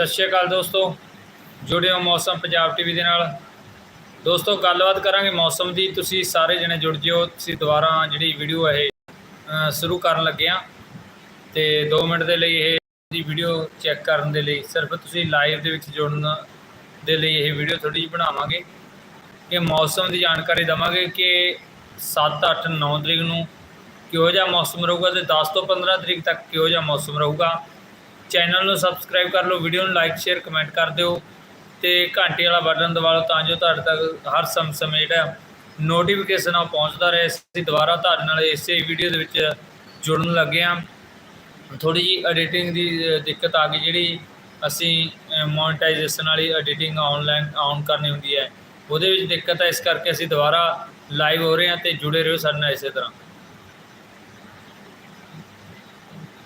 ਸਤਿ ਸ਼੍ਰੀ ਅਕਾਲ ਦੋਸਤੋ ਜੁੜੇ ਹੋ ਮੌਸਮ ਪੰਜਾਬ ਟੀਵੀ ਦੇ ਨਾਲ। ਦੋਸਤੋ, ਗੱਲਬਾਤ ਕਰਾਂਗੇ ਮੌਸਮ ਦੀ। ਤੁਸੀਂ ਸਾਰੇ ਜਣੇ ਜੁੜ ਜਿਓ, ਤੁਸੀਂ ਦੁਬਾਰਾ ਜਿਹੜੀ ਵੀਡੀਓ ਇਹ ਸ਼ੁਰੂ ਕਰਨ ਲੱਗੇ ਆ। ਤੇ 2 ਮਿੰਟ ਦੇ ਲਈ ਇਹ ਦੀ ਵੀਡੀਓ ਚੈੱਕ ਕਰਨ ਦੇ ਲਈ, ਸਿਰਫ ਤੁਸੀਂ ਲਾਈਵ ਦੇ ਵਿੱਚ ਜੁੜਨ ਦੇ ਲਈ ਇਹ ਵੀਡੀਓ ਥੋੜੀ ਜਿਹੀ ਬਣਾਵਾਂਗੇ। ਕਿ ਮੌਸਮ ਦੀ ਜਾਣਕਾਰੀ ਦਵਾਂਗੇ ਕਿ 7 8 9 ਤਰੀਕ ਨੂੰ ਕਿਹੋ ਜਿਹਾ ਮੌਸਮ ਰਹੂਗਾ ਤੇ 10 ਤੋਂ 15 ਤਰੀਕ ਤੱਕ ਕਿਹੋ ਜਿਹਾ ਮੌਸਮ ਰਹੂਗਾ। ਚੈਨਲ ਨੂੰ ਸਬਸਕ੍ਰਾਈਬ ਕਰ ਲਓ, ਵੀਡੀਓ ਨੂੰ ਲਾਈਕ ਸ਼ੇਅਰ ਕਮੈਂਟ ਕਰ ਦਿਓ ਤੇ ਘੰਟੇ ਵਾਲਾ ਬਟਨ ਦਬਾ ਲਓ ਤਾਂ ਜੋ ਤੁਹਾਡੇ ਤੱਕ ਹਰ ਸਮ, ਸਮੇਂ ਜਿਹੜਾ ਨੋਟੀਫਿਕੇਸ਼ਨ ਆ ਉਹ ਪਹੁੰਚਦਾ ਰਹੇ। ਅਸੀਂ ਦੁਬਾਰਾ ਤੁਹਾਡੇ ਨਾਲ ਇਸੇ ਵੀਡੀਓ ਦੇ ਵਿੱਚ ਜੁੜਨ ਲੱਗੇ ਹਾਂ। ਥੋੜੀ ਜੀ ਐਡੀਟਿੰਗ ਦੀ ਦਿੱਕਤ ਆ ਗਈ ਜਿਹੜੀ ਅਸੀਂ ਮੋਨਟਾਈਜੇਸ਼ਨ ਵਾਲੀ ਐਡੀਟਿੰਗ ਆਨਲਾਈਨ ਆਨ ਕਰਨੀ ਹੁੰਦੀ ਹੈ। ਉਹਦੇ ਵਿੱਚ ਦਿੱਕਤ ਹੈ, ਇਸ ਕਰਕੇ ਅਸੀਂ ਦੁਬਾਰਾ ਲਾਈਵ ਹੋ ਰਹੇ ਹਾਂ ਤੇ ਜੁੜੇ ਰਹੋ ਸਾਡੇ ਨਾਲ ਇਸੇ ਤਰ੍ਹਾਂ।